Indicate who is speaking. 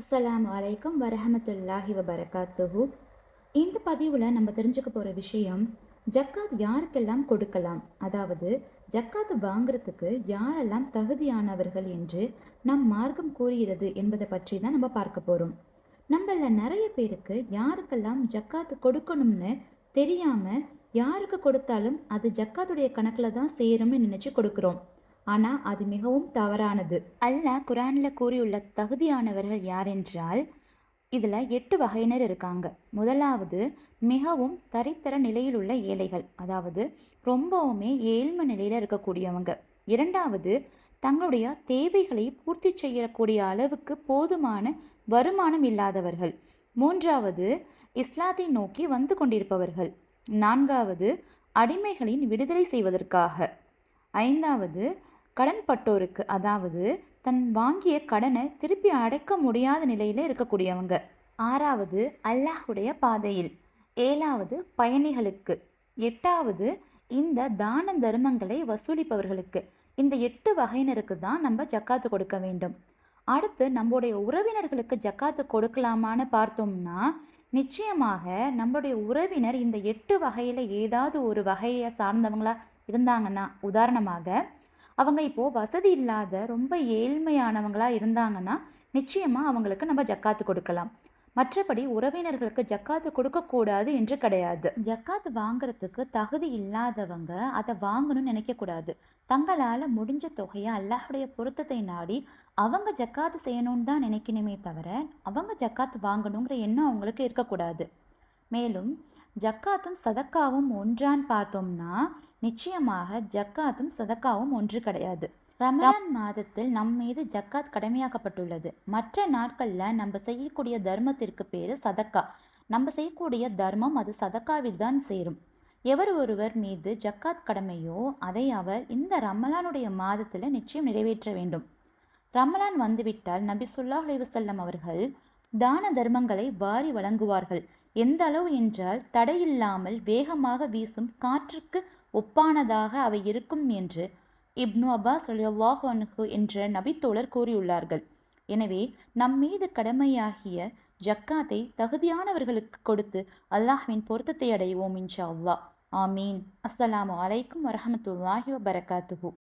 Speaker 1: அஸ்லாம் வலைக்கம் வரஹமத்துல்லாஹி வபரகாத்துஹு. இந்த பதிவில் நம்ம தெரிஞ்சுக்க போகிற விஷயம் ஜக்காத் யாருக்கெல்லாம் கொடுக்கலாம்? அதாவது ஜக்காத் வாங்குறதுக்கு யாரெல்லாம் தகுதியானவர்கள் என்று நம் மார்க்கம் கூறுகிறது என்பதை பற்றி தான் நம்ம பார்க்க போகிறோம் நம்மள நிறைய பேருக்கு யாருக்கெல்லாம் ஜக்காத் கொடுக்கணும்னு தெரியாமல் யாருக்கு கொடுத்தாலும் அது ஜக்காத்துடைய கணக்கில் தான் சேரும்னு நினச்சி கொடுக்குறோம். ஆனால் அது மிகவும் தவறானது. அல்லாஹ் குரானில் கூறியுள்ள தகுதியானவர்கள் யாரென்றால் இதில் எட்டு வகையினர் இருக்காங்க. முதலாவது மிகவும் தரித்தர நிலையில் உள்ள ஏழைகள். அதாவது ரொம்பவுமே ஏழ்மை நிலையில் இருக்கக்கூடியவங்க. இரண்டாவது தங்களுடைய தேவைகளை பூர்த்தி செய்யக்கூடிய அளவுக்கு போதுமான வருமானம் இல்லாதவர்கள். மூன்றாவது இஸ்லாத்தை நோக்கி வந்து கொண்டிருப்பவர்கள். நான்காவது அடிமைகளின் விடுதலை செய்வதற்காக. ஐந்தாவது கடன்பட்டோருக்கு அதாவது தன் வாங்கிய கடனை திருப்பி அடைக்க முடியாத நிலையில் இருக்கக்கூடியவங்க. ஆறாவது அல்லாஹுடைய பாதையில். ஏழாவது பயணிகளுக்கு. எட்டாவது இந்த தான தர்மங்களை வசூலிப்பவர்களுக்கு. இந்த எட்டு வகையினருக்கு தான் நம்ம ஜக்காத்து கொடுக்க வேண்டும். அடுத்து நம்முடைய உறவினர்களுக்கு ஜக்காத்து கொடுக்கலாமான்னு பார்த்தோம்னா நிச்சயமாக நம்மளுடைய உறவினர் இந்த எட்டு வகையில் ஏதாவது ஒரு வகையை சார்ந்தவங்களா இருந்தாங்கன்னா உதாரணமாக அவங்க இப்போது வசதி இல்லாத ரொம்ப ஏழ்மையானவங்களாக இருந்தாங்கன்னா நிச்சயமாக அவங்களுக்கு நம்ம ஜக்காத்து கொடுக்கலாம். மற்றபடி உறவினர்களுக்கு ஜக்காத்து கொடுக்கக்கூடாது என்று கிடையாது. ஜக்காத்து வாங்குறதுக்கு தகுதி இல்லாதவங்க அதை வாங்கணும்னு நினைக்கக்கூடாது தங்களால் முடிஞ்ச தொகையை அல்லாஹுடைய பொருத்தத்தை நாடி அவங்க ஜக்காத்து செய்யணும்னு தான் நினைக்கணுமே தவிர அவங்க ஜக்காத்து வாங்கணுங்கிற எண்ணம் அவங்களுக்கு இருக்கக்கூடாது மேலும் ஜக்காத்தும் சதக்காவும் ஒன்றான்னு பார்த்தோம்னா நிச்சயமாக ஜக்காத்தும் சதக்காவும் ஒன்று கிடையாது. ரமலான் மாதத்தில் நம் மீது ஜக்காத் கடமையாக்கப்பட்டுள்ளது. மற்ற நாட்களில் நம்ம செய்யக்கூடிய தர்மத்திற்கு பேர் சதக்கா. நம்ம செய்யக்கூடிய தர்மம் அது சதக்காவில் தான் சேரும். எவர் ஒருவர் மீது ஜக்காத் கடமையோ அதை அவர் இந்த ரமலானுடைய மாதத்தில் நிச்சயம் நிறைவேற்ற வேண்டும். ரமலான் வந்துவிட்டால் நபி சுல்லாஹ் அலைவசல்லம் அவர்கள் தான தர்மங்களை வாரி வழங்குவார்கள். எந்த அளவு என்றால் தடையில்லாமல் வேகமாக வீசும் காற்றுக்கு ஒப்பானதாக அவை இருக்கும் என்று இப்னு அப்பாஸ் அலியல்லாஹு அன்ஹு என்ற நபித்தோழர் கூறியுள்ளார்கள். எனவே நம் மீது கடமையாகிய ஜக்காத்தை தகுதியானவர்களுக்கு கொடுத்து அல்லாஹ்வின் பொருத்தத்தை அடைவோம் இன்ஷா அவ்வா ஆமீன். அஸ்ஸலாமு அலைக்கும் வரஹமத்துல்லாஹி வபரகாத்துஹு.